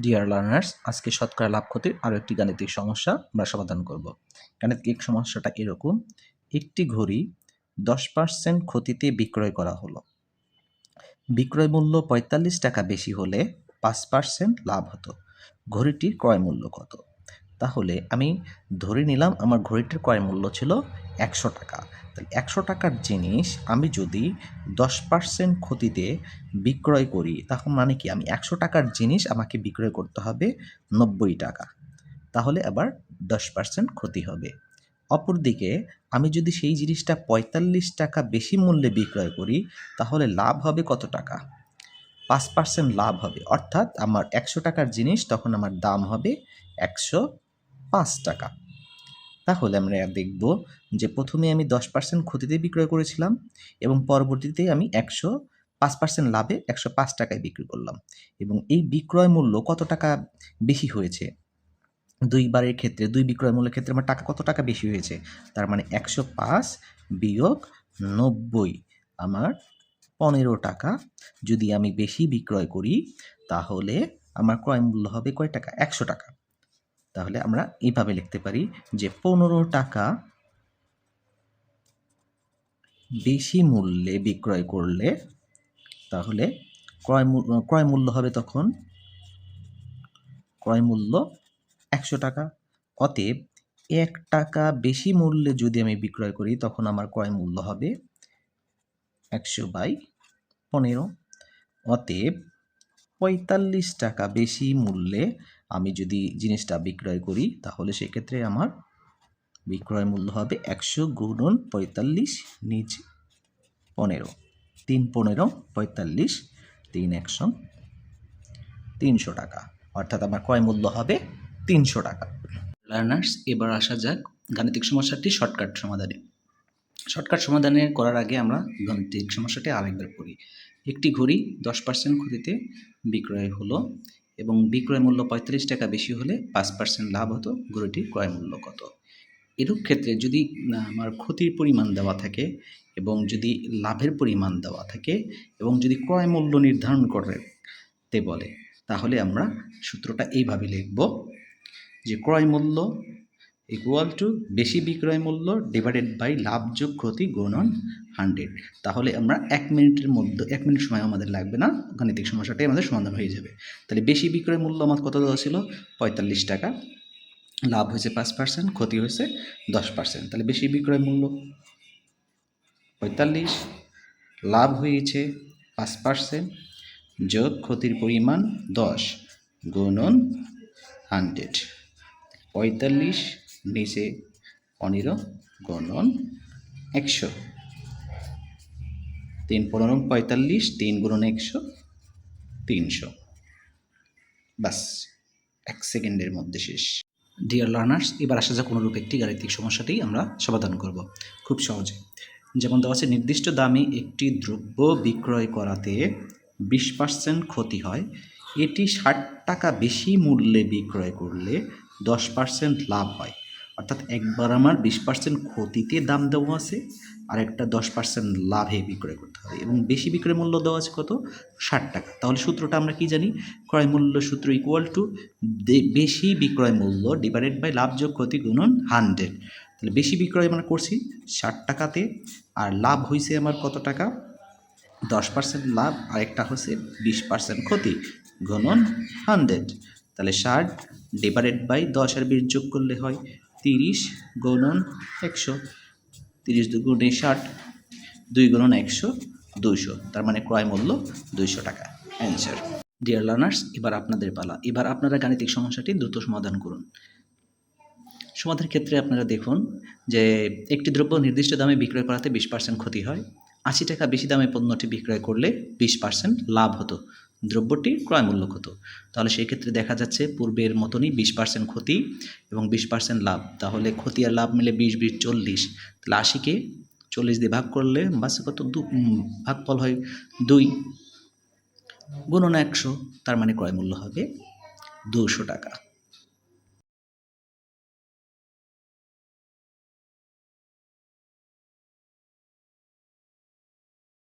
Dear learners আজকে শতকরা লাভ ক্ষতির আরও একটি গাণিতিক সমস্যা আমরা সমাধান করব। গাণিতিক সমস্যাটা এরকম একটি ঘড়ি দশ পার্সেন্ট ক্ষতিতে বিক্রয় করা হলো। বিক্রয় মূল্য পঁয়তাল্লিশ টাকা বেশি হলে পাঁচ পার্সেন্ট লাভ হতো। ঘড়িটির ক্রয় মূল্য কত? তাহলে আমি ধরে নিলাম আমার ঘড়িটির ক্রয় মূল্য ছিল একশো টাকা। তাহলে একশো টাকার জিনিস আমি যদি দশ পার্সেন্ট ক্ষতিতে বিক্রয় করি, তখন মানে কি? আমি একশো টাকার জিনিস আমাকে বিক্রয় করতে হবে নব্বই টাকা। তাহলে আবার দশ পার্সেন্ট ক্ষতি হবে। অপরদিকে আমি যদি সেই জিনিসটা পঁয়তাল্লিশ টাকা বেশি মূল্যে বিক্রয় করি, তাহলে লাভ হবে কত টাকা? পাঁচ পার্সেন্ট লাভ হবে। অর্থাৎ আমার একশো টাকার জিনিস তখন আমার দাম হবে একশো পাঁচ টাকা। তাহলে আমরা দেখব যে প্রথমে আমি দশ পার্সেন্ট ক্ষতিতে বিক্রয় করেছিলাম এবং পরবর্তীতে আমি একশো পাঁচ পার্সেন্ট লাভে একশো পাঁচ টাকায় বিক্রি করলাম এবং এই বিক্রয় মূল্য কত টাকা বেশি হয়েছে? দুইবারের ক্ষেত্রে, দুই বিক্রয় মূল্যের ক্ষেত্রে আমার টাকা কত টাকা বেশি হয়েছে? তার মানে একশো পাঁচ বিয়োগ নব্বই আমার পনেরো টাকা। যদি আমি বেশি বিক্রয় করি, তাহলে আমার ক্রয় মূল্য হবে কয় টাকা? একশো টাকা। তাহলে আমরা এইভাবে লিখতে পারি যে পনেরো টাকা বেশি মূল্যে বিক্রয় করলে তাহলে ক্রয় ক্রয় মূল্য হবে তখন ক্রয় মূল্য একশো টাকা। অতএব এক টাকা বেশি মূল্যে যদি আমি বিক্রয় করি তখন আমার ক্রয় মূল্য হবে একশো বাই পনেরো। অতএব পঁয়তাল্লিশ টাকা বেশি মূল্যে আমি যদি জিনিসটা বিক্রয় করি, তাহলে সেক্ষেত্রে আমার বিক্রয় মূল্য হবে একশো গুণন পঁয়তাল্লিশ নিচ পনেরো। তিন পনেরো, পঁয়তাল্লিশ, তিন একশো, তিনশো টাকা। অর্থাৎ আমার ক্রয় মূল্য হবে তিনশো টাকা। লার্নার্স এবার আসা যাক গাণিতিক সমস্যাটি শর্টকাট সমাধানে। শর্টকাট সমাধানে করার আগে আমরা গাণিতিক সমস্যাটি আরেকবার পড়ি। একটি ঘড়ি দশ পার্সেন্ট ক্ষতিতে বিক্রয় হলো এবং বিক্রয় মূল্য পঁয়ত্রিশ টাকা বেশি হলে পাঁচ পার্সেন্ট লাভ হতো, গরুটির ক্রয় মূল্য কত? এরূপ ক্ষেত্রে যদি আমার ক্ষতির পরিমাণ দেওয়া থাকে এবং যদি লাভের পরিমাণ দেওয়া থাকে এবং যদি ক্রয় মূল্য নির্ধারণ করতে বলে, তাহলে আমরা সূত্রটা এইভাবে লিখব যে ক্রয় মূল্য ইকুয়াল টু বেশি বিক্রয় মূল্য ডিভাইডেড বাই লাভ যোগ ক্ষতি গুণন হান্ড্রেড তাহলে আমরা এক মিনিটের মধ্যে, এক মিনিট সময় আমাদের লাগবে না, গাণিতিক সমস্যাটাই আমাদের সমাধান হয়ে যাবে। তাহলে বেশি বিক্রয় মূল্য আমার কত দেওয়া ছিল? পঁয়তাল্লিশ টাকা। লাভ হয়েছে পাঁচ পার্সেন্ট ক্ষতি হয়েছে দশ পার্সেন্ট তাহলে বেশি বিক্রয় মূল্য পঁয়তাল্লিশ। লাভ হয়েছে পাঁচ পার্সেন্ট যোগ ক্ষতির পরিমাণ দশ, গুণন হান্ড্রেড পঁয়তাল্লিশ নিচে পনেরো গুণন একশো। তিন পনেরো পঁয়তাল্লিশ, তিন গুণন একশো, তিনশো। বাস এক সেকেন্ডের মধ্যে শেষ। ডিয়ার লার্নার্স এবার আসা যাক কোনোরূপ একটি গাণিতিক সমস্যাটি আমরা সমাধান করব। খুব সহজে। যেমন দেওয়া আছে, নির্দিষ্ট দামে একটি দ্রব্য বিক্রয় করাতে বিশ পার্সেন্ট ক্ষতি হয়। এটি ষাট টাকা বেশি মূল্যে বিক্রয় করলে দশ পার্সেন্ট লাভ হয়। অর্থাৎ একবার আমার বিশ পার্সেন্ট ক্ষতিতে দাম দেওয়া আছে আর একটা দশ পার্সেন্ট লাভে বিক্রয় করতে হবে এবং বেশি বিক্রয় মূল্য দেওয়া আছে কত? ষাট টাকা। তাহলে সূত্রটা আমরা কি জানি? ক্রয় মূল্য সূত্র ইকুয়াল টু বেশি বিক্রয় মূল্য ডিভাইডেড বাই লাভ যোগ ক্ষতি গুণন হান্ড্রেড তাহলে বেশি বিক্রয় আমরা করছি ষাট টাকাতে, আর লাভ হয়েছে আমার কত টাকা? দশ পার্সেন্ট লাভ আর একটা হচ্ছে বিশ পার্সেন্ট ক্ষতি গুণন হান্ড্রেড তাহলে ষাট ডিভাইডেড বাই দশ আর বিশ যোগ করলে হয় তিরিশ গুণন একশো। তিরিশ দুগুণে ষাট, দুই গুণন একশো, দুইশো। তার মানে ক্রয় মূল্য দুইশো টাকা। অ্যান্সার ডিয়ার লার্নার্স এবার আপনাদের পালা। এবার আপনারা গাণিতিক সমস্যাটি দ্রুত সমাধান করুন। সমাধানের ক্ষেত্রে আপনারা দেখুন যে একটি দ্রব্য নির্দিষ্ট দামে বিক্রয় করাতে বিশ পার্সেন্ট ক্ষতি হয়। আশি টাকা বেশি দামে পণ্যটি বিক্রয় করলে বিশ পার্সেন্ট লাভ হতো। দ্রব্যটির ক্রয় মূল্য হতো তাহলে সেই ক্ষেত্রে দেখা যাচ্ছে পূর্বের মতনই বিশ পার্সেন্ট ক্ষতি এবং বিশ পার্সেন্ট লাভ। তাহলে ক্ষতি আর লাভ মিলে বিশ বিশ চল্লিশ। তাহলে আশিকে চল্লিশ দিয়ে ভাগ করলে বাসে কত? দু ভাগফল হয় দুই। গুণন একশো, তার মানে ক্রয় মূল্য হবে দুশো টাকা।